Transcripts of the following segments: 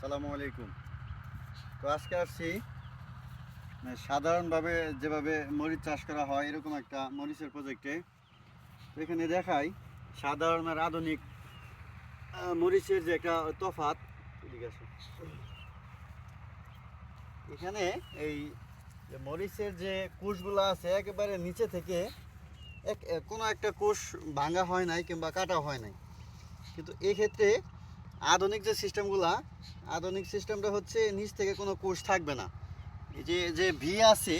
সালামু আলাইকুম। তো আজকে আসছি মানে সাধারণভাবে যেভাবে মরিচ চাষ করা হয়, এরকম একটা মরিচের প্রজেক্টে তো এখানে দেখাই, সাধারণ আর আধুনিক মরিচের যে একটা তফাত। এখানে এই মরিচের যে কোষগুলো আছে, একেবারে নিচে থেকে এক, কোনো একটা কোষ ভাঙা হয় নাই কিংবা কাটা হয় নাই। কিন্তু এক্ষেত্রে আধুনিক যে সিস্টেমগুলা, আধুনিক সিস্টেমটা হচ্ছে নিচ থেকে কোনো কোষ থাকবে না। এই যে যে ভি আছে,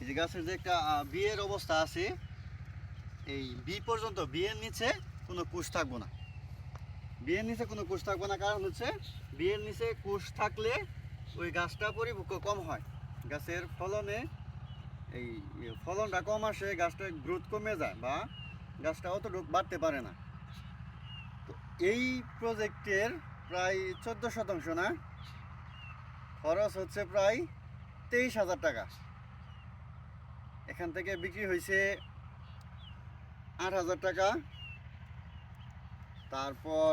এই যে গাছের যে একটা বিয়ের অবস্থা আছে, এই বি পর্যন্ত বিয়ের নিচে কোনো কোষ থাকব না। বিয়ের নিচে কোনো কোষ থাকব না, কারণ হচ্ছে বিয়ের নিচে কোষ থাকলে ওই গাছটা পরিপক্ক কম হয়। গাছের ফলনে এই ফলনটা কম আসে, গাছটা গ্রোথ কমে যায় বা গাছটা অতটুকু বাড়তে পারে না। এই প্রজেক্টের প্রায় চোদ্দ শতাংশ না খরচ হচ্ছে প্রায় তেইশ হাজার টাকা। এখান থেকে বিক্রি হয়েছে আট হাজার টাকা তারপর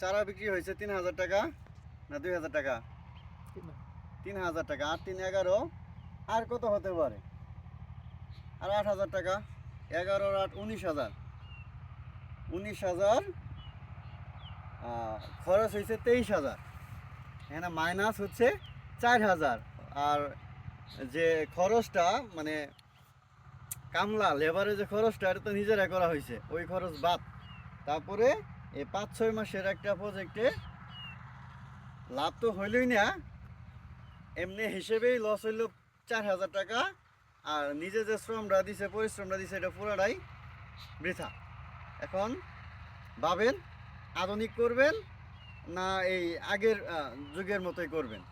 চারা বিক্রি হয়েছে তিন হাজার টাকা না দুই হাজার টাকা? তিন হাজার। টাকা আট তিন এগারো আর কত হতে পারে? আর আট হাজার টাকা এগারো আর আট উনিশ হাজার। উনিশ হাজার খরচ হয়েছে তেইশ হাজার। এখানে মাইনাস হচ্ছে চার হাজার। আর যে খরচটা মানে কামলা লেবারে যে খরচটা, এটা তো নিজেরা করা হয়েছে ওই খরচ বাদ। তারপরে এই পাঁচ, ছয় মাসের একটা প্রজেক্টে লাভ তো হইলই না। এমনি হিসেবেই লস হইল চার হাজার টাকা। আর নিজে যে শ্রমটা দিছে, পরিশ্রমটা দিছে, এটা পুরোটাই বৃথা। এখন ভাবেন আধুনিক করবেন না এই আগের যুগের মতোই করবেন?